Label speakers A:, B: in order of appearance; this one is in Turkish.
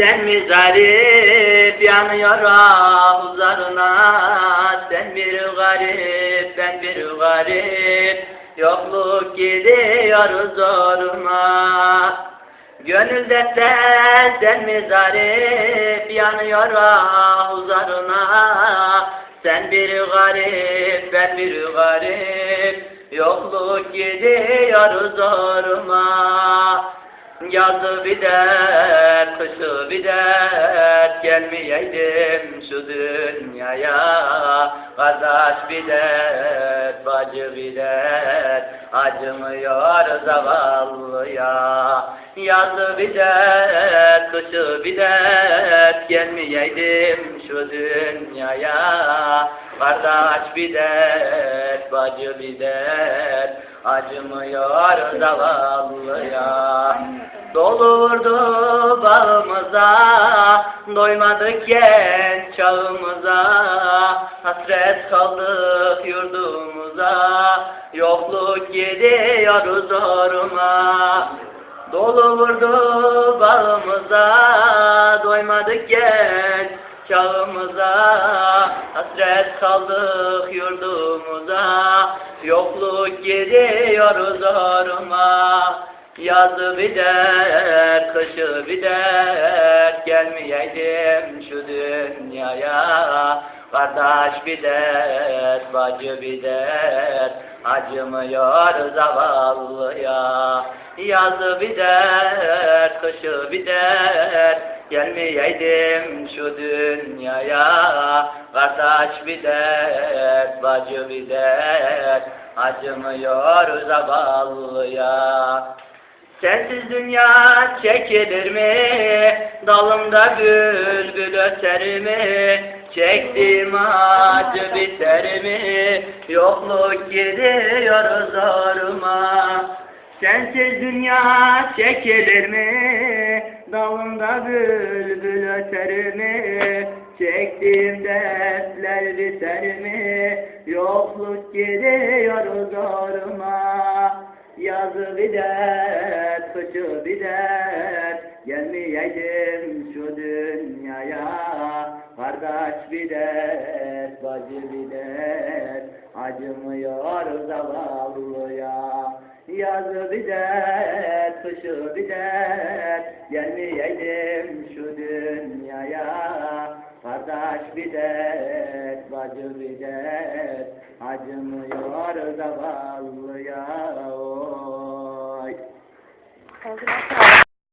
A: sen mi garip yanıyor ahuzarına Sen bir garip ben bir garip. Yokluk gidiyor zoruma. Gönül dertler sen mi zarif yanıyor ahuzarına Sen bir garip ben bir garip. Yokluk gidiyor zoruma Yazı bir dert, kışı bir dert Gelmeyeydim şu dünyaya. Kardeş bir dert, bacı bir dert Acımıyor zavallıya. Yazı bir dert, kışı bir dert Gelmeyeydim şu dünyaya. Kardeş bir dert, bacı bir dert Acımıyor zavallıya Dolurdu bağımıza Doymadık genç çağımıza. Hasret kaldık yurdumuza Yokluk gidiyor zoruma. Dolu vurdu bağımıza Doymadık genç çağımıza. Hasret kaldık yurdumuza Yokluk gidiyor zoruma Yazı bir dert, kışı bir dert Gelmeyeydim şu dünyaya. Kardeş bir dert, bacı bir dert Acımıyor zavallıya. Yazı bir dert, kışı bir dert Gelmeyeydim şu dünyaya. Kardeş bir dert, bacı bir dert Acımıyor zavallıya Sensiz dünya çekilir mi? Dalımda bülbül öter mi? Çektiğim acı biter mi? Yokluk gidiyor zoruma Sensiz dünya çekilir mi? Dalımda bülbül öter mi? Çektiğim dertler biter mi? Yokluk gidiyor zoruma Yazı bir dert, kışı bir dert Gelmeyeydim şu dünyaya. Kardeş bir dert, bacı bir dert Acımıyor zavallıya. Yazı bir dert, kışı bir dert Gelmeyeydim şu dünyaya. Kardeş bir dert, bacı bir dert Acımıyor zavallıya oy.
B: Ağzına sağlık.